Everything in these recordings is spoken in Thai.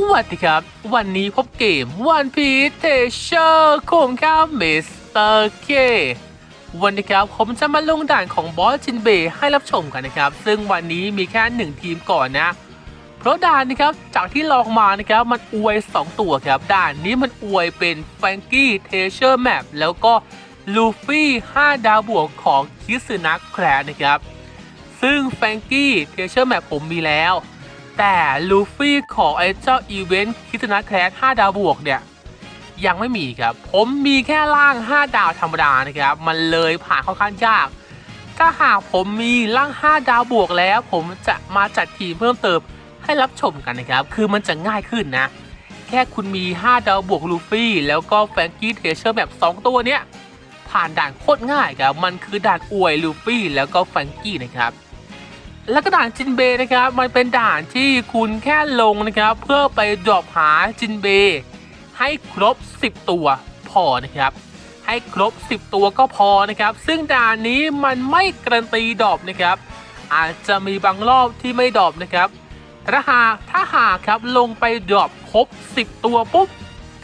วัสดีครับ วันนี้พบเกม One Piece Treasure ของครับมิสเตอร์เควันนี้ครับผมจะมาลงด่านของบอสจินเบย์ให้รับชมกันนะครับ ซึ่งวันนี้มีแค่หนึ่งทีมก่อนนะ เพราะด่านนี้ครับ จากที่ลองมานะครับมันอวย 2 ตัวครับ ด่านนี้มันอวยเป็นแฟงกี้เทเชอร์แมปแล้วก็ลูฟี่ 5 ดาวบวกของคิสึนะแคลนะครับ ซึ่งแฟงกี้เทเชอร์แมปผมมีแล้ว แต่ลูฟี่ของไอ้เจ้าอีเวนต์คิสนาแคลส5ดาวบวกเนี่ย ยังไม่มีครับ ผมมีแค่ล่าง 5 ดาวธรรมดานะครับ มันเลยผ่านค่อนข้างยาก ถ้าหากผมมีล่าง 5 ดาวบวกแล้ว ผมจะมาจัดทีมเพิ่มเติมให้รับชมกันนะครับ คือมันจะง่ายขึ้นนะ แค่คุณมี 5 ดาวบวกลูฟี่ แล้วก็แฟรงกี้เทเชอร์แบบ 2 ตัวเนี้ยผ่านด่านโคตรง่ายครับ มันคือด่านอวยลูฟี่แล้วก็แฟรงกี้นะครับ แล้วก็ด่านจินเบย์นะครับ มันเป็นด่านที่คุณแค่ลงนะครับ เพื่อไปดรอปหาจินเบย์ให้ครบ 10 ตัวพอนะครับ ให้ครบ 10 ตัวก็พอนะครับ ซึ่งด่านนี้มันไม่การันตีดรอปนะครับ อาจจะมีบางรอบที่ไม่ดรอปนะครับถ้าหากถ้าหากครับลงไปดรอปครบ 10 ตัวปุ๊บ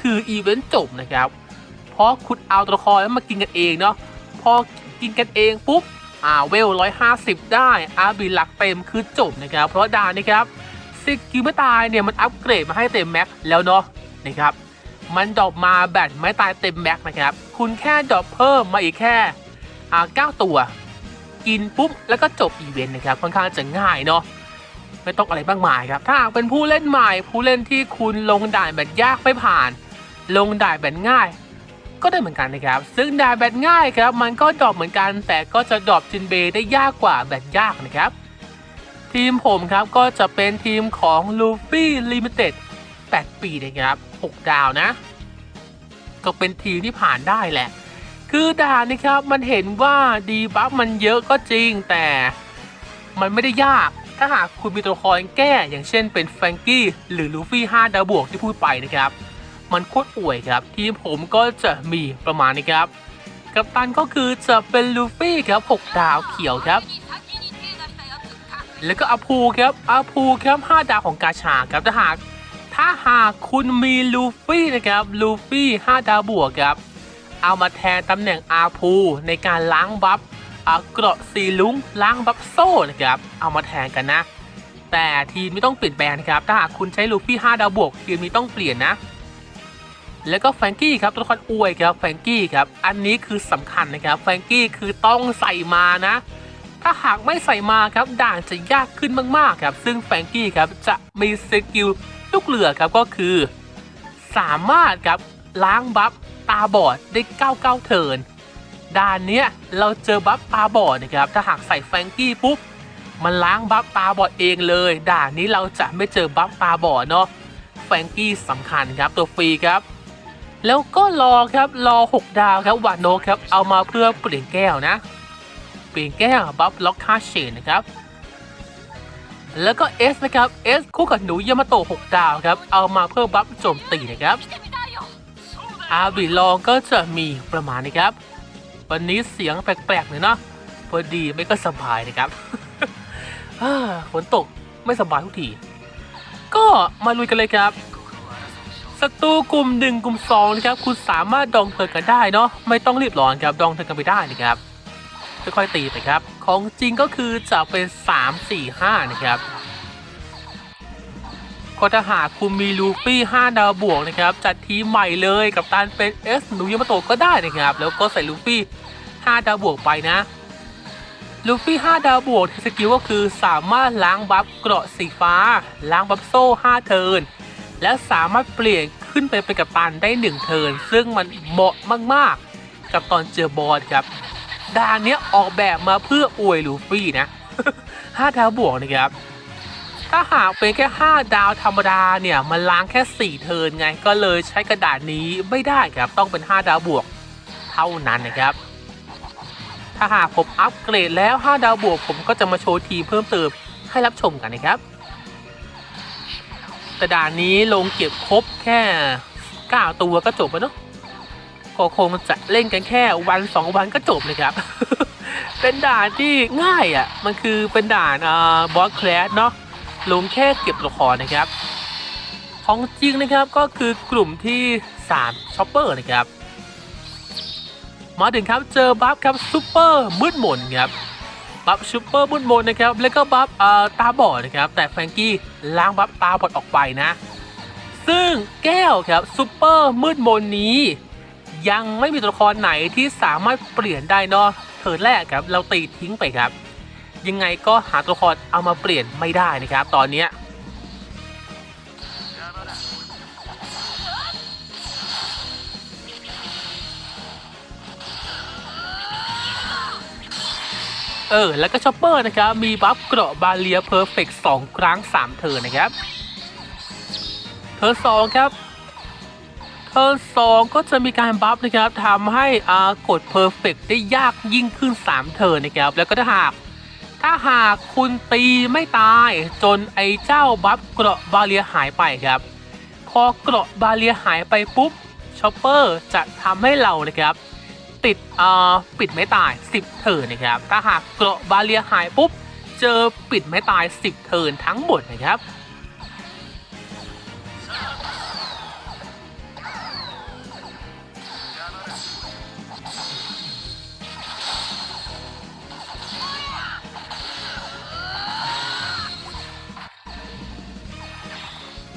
คืออีเวนต์จบนะครับ เพราะคุณเอาตัวละครแล้วมากินกันเองเนาะพอกินกันเองปุ๊บ อ่าเวล 150 ได้อาร์บีหลักเต็มคือจบนะครับ เพราะด่านนี้ครับซิกิไม่ตายเนี่ยมันอัปเกรดมาให้เต็มแม็กแล้วเนาะนะครับมันดรอปมาแบตไม่ตายเต็มแม็กนะครับ คุณแค่ดรอปเพิ่มมาอีกแค่อ่า9ตัว กินปุ๊บแล้วก็จบอีเวนต์นะครับค่อนข้างจะง่ายเนาะไม่ต้องอะไรมากมายครับ ถ้าเป็นผู้เล่นใหม่ ผู้เล่นที่คุณลงด่านแบบยากไม่ผ่าน ลงด่านแบบง่าย ก็ได้เหมือนกันนะครับ ซึ่งด่าแบบง่ายครับมันก็ดรอปเหมือนกัน แต่ก็จะดรอปจินเบยได้ยากกว่าแบบยากนะครับ ทีมผมครับก็จะเป็นทีมของลูฟี่ลิมิเต็ด8 ปีนะครับ 6 ดาวนะ ก็เป็นทีมที่ผ่านได้แหละ คือด่านนี้ครับมันเห็นว่าดีบัฟมันเยอะก็จริงแต่มันไม่ได้ยาก ถ้าหากคุณมีตัวละครแก้ อย่างเช่นเป็นแฟรงกี้หรือลูฟี่ 5 ดาวบวกที่พูดไปนะครับ มันโคตรป่วยครับ ทีมผมก็จะมีประมาณนี้ครับ กัปตันก็คือจะเป็นลูฟี่ครับ 6 ดาวเขียวครับ แล้วก็อาพูครับอาพูครับ5ดาวของกาชาครับถ้าหากถ้าหากคุณมีลูฟี่นะครับลูฟี่5ดาวบวกครับ เอามาแทนตำแหน่งอาพูในการล้างบัฟอ่าเกราะสีลุงล้างบัฟโซ่นะครับ เอามาแทนกันนะ แต่ทีมไม่ต้องเปลี่ยนแปลงนะครับ ถ้าหากคุณใช้ลูฟี่ 5 ดาวบวก ทีมนี้ต้องเปลี่ยนนะ แล้วก็แฟงกี้ครับตัวละครอวยครับแฟงกี้ครับอันนี้คือสำคัญนะครับแฟงกี้คือต้องใส่มานะ ถ้าหากไม่ใส่มาครับด่านจะยากขึ้นมากๆครับ ซึ่งแฟงกี้ครับจะมีสกิลลูกเหลือครับก็คือ สามารถครับล้างบัฟตาบอดได้99เทิร์นด่านเนี้ยเราเจอบัฟตาบอดนะครับถ้าหากใส่แฟงกี้ปุ๊บมันล้างบัฟตาบอดเองเลย ด่านนี้เราจะไม่เจอบัฟตาบอดเนาะแฟงกี้สำคัญครับตัวฟรีครับ แล้วก็รอครับรอ 6 ดาวครับวานโนครับเอามาเพื่อเปลี่ยนแก้วนะ เปลี่ยนแก้วบัฟล็อกค่าเชนนะครับ แล้วก็ S นะครับ S คู่กับหนูยามาโตะ6ดาวครับเอามาเพื่อบัฟโจมตีนะครับอาบิลองก็จะมีประมาณนี้ครับ วันนี้เสียงแปลกๆหน่อยเนาะพอดีไม่ก็สบายนะครับฝนตกไม่สบายทุกที ก็มาลุยกันเลยครับ ศัตรูกลุ่มหนึ่งกลุ่มสองนะครับคุณสามารถดองเธอกันได้เนาะไม่ต้องรีบร้อนครับดองเธอกันไปได้นะครับค่อยๆตีไปครับ ของจริงก็คือจะเป็น 3 4 5 นะครับก็ถ้าหากคุณมีลูฟี่5ดาวบวกนะครับจัดทีใหม่เลยกับตันเป็นเอสหนูยามาโตก็ได้นะครับ แล้วก็ใส่ลูฟี่5ดาวบวกไปนะลูฟี่5ดาวบวกสกิลก็คือสามารถล้างบัฟเกราะสีฟ้า ล้างบัฟโซ่ 5 เทิร์น และสามารถเปลี่ยนขึ้นไปเป็นกัปตันได้1เทิร์นซึ่งมันเหมาะมากๆ กับตอนเจอบอสครับด่านนี้ออกแบบมาเพื่ออวยลูฟี่นะ5ดาวบวกนะครับ ถ้าหากเป็นแค่ 5 ดาวธรรมดาเนี่ยมันล้างแค่ 4 เทิร์นไงก็เลยใช้กระดาษนี้ไม่ได้ครับต้องเป็น 5 ดาวบวกเท่านั้นนะครับ ถ้าหากผมอัปเกรดแล้ว 5 ดาวบวกผมก็จะมาโชว์ทีเพิ่มเติมให้รับชมกันนะครับ แต่ด่านนี้ลงเก็บครบแค่ 9 ตัวก็จบแล้วเนาะก็คงจะเล่นกันแค่วัน2วันก็จบเลยครับ เป็นด่านที่ง่ายอะ่ะ มันคือเป็นด่านอ่าบอสแคลสเนาะ ลงแค่เก็บตัวละครนะครับขของจริงนะครับก็คือกลุ่มที่ 3ช็อปเปอร์นะครับ มาถึงครับเจอบัฟครับซูเปอร์มืดมนครับ บัฟซูเปอร์มืดมนนะครับแล้วก็บัฟตาบอดนะครับแต่แฟรงกี้ล้างบัฟตาบอดออกไปนะ ซึ่งแก้วครับซูเปอร์มืดมนนี้ ยังไม่มีตัวละครไหนที่สามารถเปลี่ยนได้เนาะเทิร์นแรกครับเราตีทิ้งไปครับ ยังไงก็หาตัวละครเอามาเปลี่ยนไม่ได้นะครับ ตอนเนี้ เออแล้วก็ชอปเปอร์นะครับมีบัฟเกราะบาเลียเพอร์เฟกต์สองครั้ง 3เทิร์นะครับเทิร์สองครับเทิร์สองก็จะมีการบัฟนะครับทำให้อากดเพอร์เฟกต์ได้ยากยิ่งขึ้น 3เทิร์นนะครับ แล้วก็ถ้าหากถ้าหากคุณตีไม่ตายจนไอ้เจ้าบัฟเกราะบาเลียหายไปครับพอเกราะบาเลียหายไปปุ๊บชอปเปอร์จะทำให้เรานะครับ ติดเอ่อปิดไม่ตาย 10 เทิร์นนะครับ ถ้าหากเกราะบาเลียหายปุ๊บ เจอปิดไม่ตาย 10 เทิร์นทั้งหมดนะครับ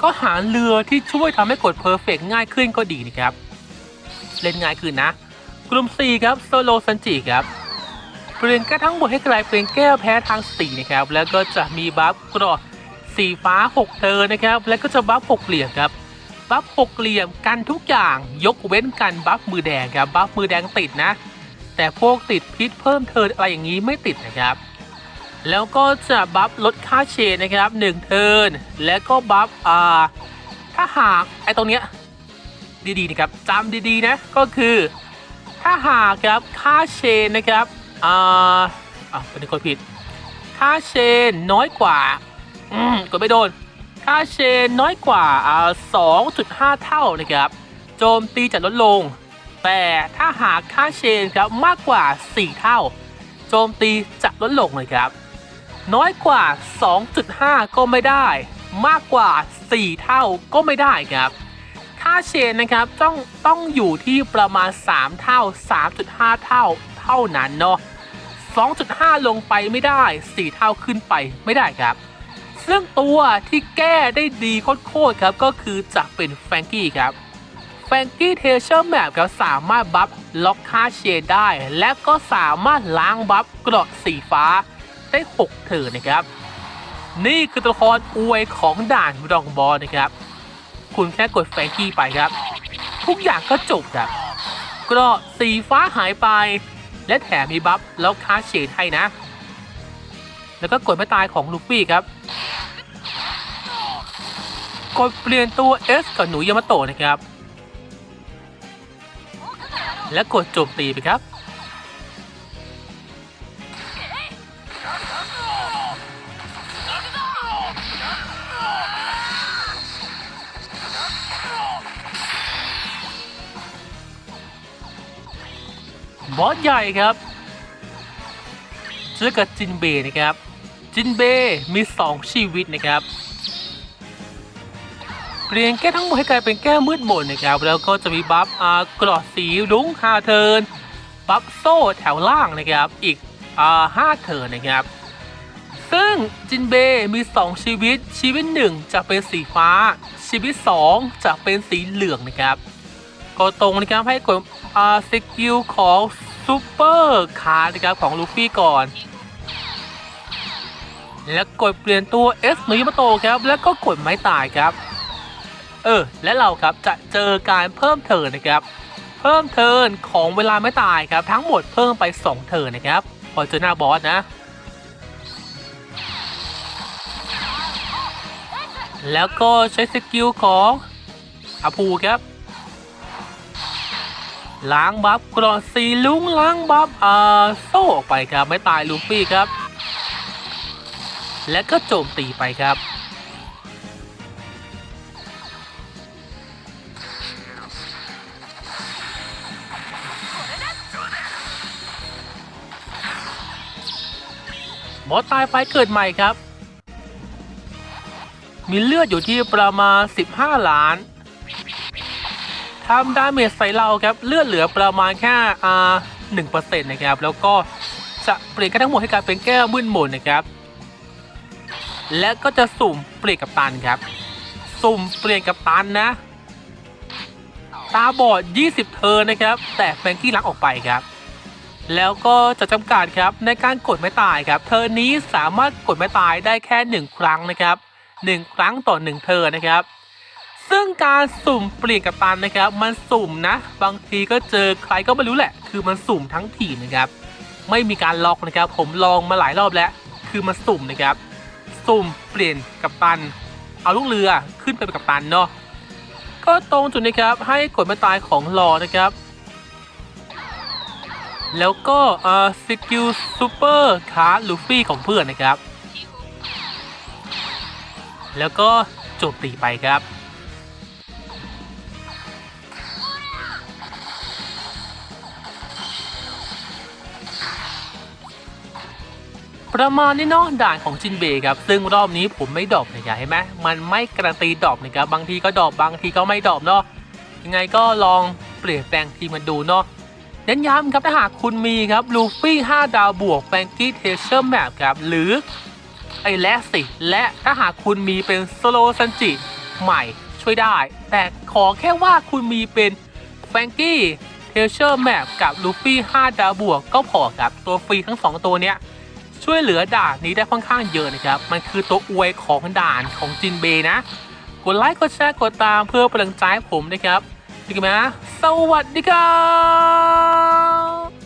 ก็หาเรือที่ช่วยทำให้กดเพอร์เฟกง่ายขึ้นก็ดีนะครับ เล่นง่ายขึ้นนะ กลุ่ม 4 ครับโซโลซันจิครับเปลี่ยนแก้วทั้งหมดให้กลายเป็นแก้วแพ้ทาง4นะครับแล้วก็จะมีบัฟกรอสีฟ้า 6 เธอนะครับ แล้วก็จะบัฟ6เหลี่ยมครับบัฟ6เหลี่ยมกันทุกอย่างยกเว้นกันบัฟมือแดงครับบัฟมือแดงติดนะ แต่พวกติดพิษเพิ่มเทิร์อะไรอย่างนี้ไม่ติดนะครับ แล้วก็จะบัฟลดค่าเชนนะครับ1เทิร์นแล้วก็บัฟอ่าถ้าหากไอ้ตรงเนี้ยดีๆนะครับจำดีๆนะก็คือ ถ้าหากครับค่าเชนนะครับอ่าอ่าเป็นคนผิด ค่าเชนน้อยกว่าอืมกดไม่โดน ค่าเชนน้อยกว่าอ่า2.5 เท่านะครับ โจมตีจะลดลง แต่ถ้าหากค่าเชนครับมากกว่า 4 เท่า โจมตีจะลดลงเลยครับ น้อยกว่า 2.5 ก็ไม่ได้ มากกว่า 4 เท่าก็ไม่ได้ครับ ค่าเชนนะครับต้องต้องอยู่ที่ประมาณ 3 เท่า 3.5 เท่าเท่านั้นเนาะ2.5 ลงไปไม่ได้ 4 เท่าขึ้นไปไม่ได้ครับ ซึ่งตัวที่แก้ได้ดีโคตรครับก็คือจะเป็นแฟงกี้ครับแฟงกี้เทเชอร์แมปครับสามารถบัฟล็อกค่าเชนได้ และก็สามารถล้างบัฟเกราะสีฟ้าได้ 6 เถิดนะครับ นี่คือตัวละครอวยของด่านรองบอลนะครับ คุณแค่กดแฟรงกี้ไปครับ ทุกอย่างก็จบครับกราะสีฟ้าหายไป และแถมมีบัฟแล็อกค่าเชนให้นะ แล้วก็กดไม่ตายของลูฟี่ครับ กดเปลี่ยนตัว S กับหนูยามาโตะนะครับ และกดโจมตีไปครับ บอสใหญ่ครับเจอกับจินเบย์นะครับ จินเบย์มี 2 ชีวิตนะครับเปลี่ยนแก้ทั้งหมดให้กลายเป็นแก้มืดมนนะครับ แล้วก็จะมีบัฟอากรอดสีรุ้งฮาเทิร์นบัฟโซ่แถวล่างนะครับ อีกอ่าห้าเทิร์นนะครับ ซึ่งจินเบย์มี 2 ชีวิต ชีวิต 1 จะเป็นสีฟ้า ชีวิต 2 จะเป็นสีเหลืองนะครับ ก็ตรงนะครับให้กดอ่าสกิลของซูเปอร์คาร์นะครับของลูฟี่ก่อน แล้วกดเปลี่ยนตัว S หนูยามาโตครับ แล้วก็กดไม้ตายครับ เออ และเราครับจะเจอการเพิ่มเทิร์นนะครับ เพิ่มเทิร์นของเวลาไม่ตายครับ ทั้งหมดเพิ่มไป 2 เทิร์นนะครับ พอเจอหน้าบอสนะแล้วก็ใช้สกิลของอาภูครับ ล้างบัฟกรอนสีลุงล้างบัฟอ่าโซ่ออกไปครับไม่ตายลูฟี่ครับ และก็โจมตีไปครับบอสตายไปเกิดใหม่ครับ มีเลือดอยู่ที่ประมาณ 15 ล้าน ทำดาเมจใส่เราครับเลือดเหลือประมาณแค่อ่าหนึ่งเปอร์เซ็นต์นะครับ แล้วก็จะเปลี่ยนกันทั้งหมดให้กลายเป็นแก้วมืดมนนะครับ และก็จะสุ่มเปลี่ยนกับตันครับ สุ่มเปลี่ยนกับตันนะ ตาบอด 20เทอร์นะครับ แต่แฟงกี้ลักออกไปครับ แล้วก็จะจำกัดครับในการกดไม่ตายครับเทอร์นี้สามารถกดไม่ตายได้แค่ 1 ครั้งนะครับ 1 ครั้งต่อ 1เทอร์นะครับ ซึ่งการสุ่มเปลี่ยนกับตันนะครับ มันสุ่มนะ บางทีก็เจอใครก็ไม่รู้แหละ คือมันสุ่มทั้งทีนะครับ ไม่มีการล็อกนะครับ ผมลองมาหลายรอบแล้ว คือมันสุ่มนะครับ สุ่มเปลี่ยนกับตัน เอาลูกเรือขึ้นไปเป็นกับตันเนาะ ก็ตรงจุดนะครับ ให้กดไม่ตายของรอนะครับ แล้วก็เอ่อสกิลซูเปอร์คาร์ลูฟี่ของเพื่อนนะครับ แล้วก็โจมตีไปครับ ประมาณนี้เนาะด่านของจินเบย์ครับซึ่งรอบนี้ผมไม่ดรอปนะครับเห็นไหมมันไม่การันตีดรอปนะครับบางทีก็ดรอปบางทีก็ไม่ดรอปเนาะยังไงก็ลองเปลี่ยนแปลงทีมมาดูเนาะเน้นย้ำครับถ้าหากคุณมีครับลูฟี่ 5 ดาวบวกแฟงกี้เทเชอร์แมปครับหรือไอ้แลสสิ และถ้าหากคุณมีเป็นโซโลซันจิใหม่ช่วยได้ แต่ขอแค่ว่าคุณมีเป็นแฟงกี้เทเชอร์แมปกับลูฟี่ 5 ดาวบวกก็พอครับตัวฟรีทั้ง 2 ตัวเนี้ย ช่วยเหลือด่านนี้ได้ค่อนข้างเยอะนะครับ มันคือตัวอวยของด่านของจินเบย์นะ กดไลค์กดแชร์กดตามเพื่อเป็นกำลังใจให้ผมนะครับดีกันไหมสวัสดีครับ